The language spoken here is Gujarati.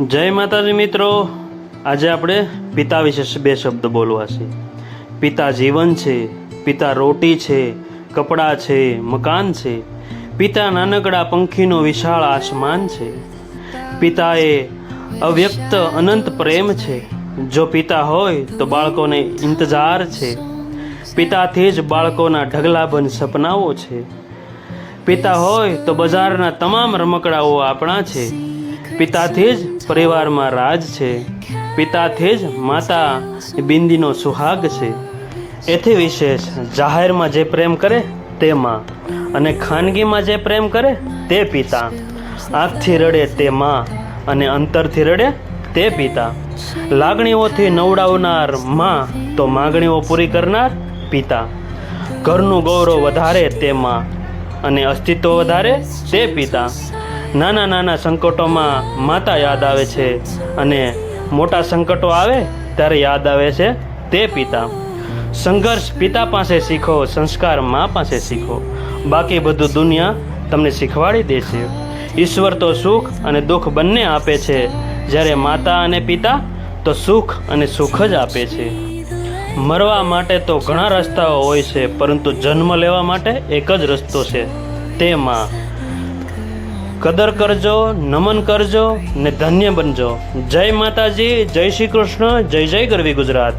જય માતાજી મિત્રો. આજે આપણે પિતા વિશે બે શબ્દ બોલવા છે. પિતા જીવન છે, પિતા રોટી છે, કપડાં છે, મકાન છે. પિતા નાનકડા પંખીનો વિશાળ આસમાન છે. પિતા એ અવ્યક્ત અનંત પ્રેમ છે. જો પિતા હોય તો બાળકોને ઇંતજાર છે. પિતાથી જ બાળકોના ઢગલાબંધ સપનાઓ છે. પિતા હોય તો બજારના તમામ રમકડાઓ આપણા છે. પિતાથી જ પરિવારમાં રાજ છે. પિતાથી જ માતા બિંદીનો સુહાગ છે. એથી વિશેષ જાહેરમાં જે પ્રેમ કરે તે માં અને ખાનગીમાં જે પ્રેમ કરે તે પિતા. આંખથી રડે તે માં અને અંતરથી રડે તે પિતા. લાગણીઓથી નવડાવનારમાં તો માગણીઓ પૂરી કરનાર પિતા. ઘરનું ગૌરવ વધારે તે માં અને અસ્તિત્વ વધારે તે પિતા. નાના નાના સંકટોમાં માતા યાદ આવે છે અને મોટા સંકટો આવે ત્યારે યાદ આવે છે તે પિતા. સંઘર્ષ પિતા પાસે શીખો, સંસ્કાર મા પાસે શીખો. બાકી બધું દુનિયા તમને શીખવાડી દેશે. ઈશ્વર તો સુખ અને દુઃખ બંને આપે છે. જ્યારે માતા અને પિતા તો સુખ અને સુખ જ આપે છે. મરવા માટે તો ઘણા રસ્તાઓ હોય છે, પરંતુ જન્મ લેવા માટે એક જ રસ્તો છે. તે માં કદર કરજો, નમન કરજો ને ધન્ય બનજો. જય માતાજી, જય શ્રી કૃષ્ણ, જય જય ગરવી ગુજરાત.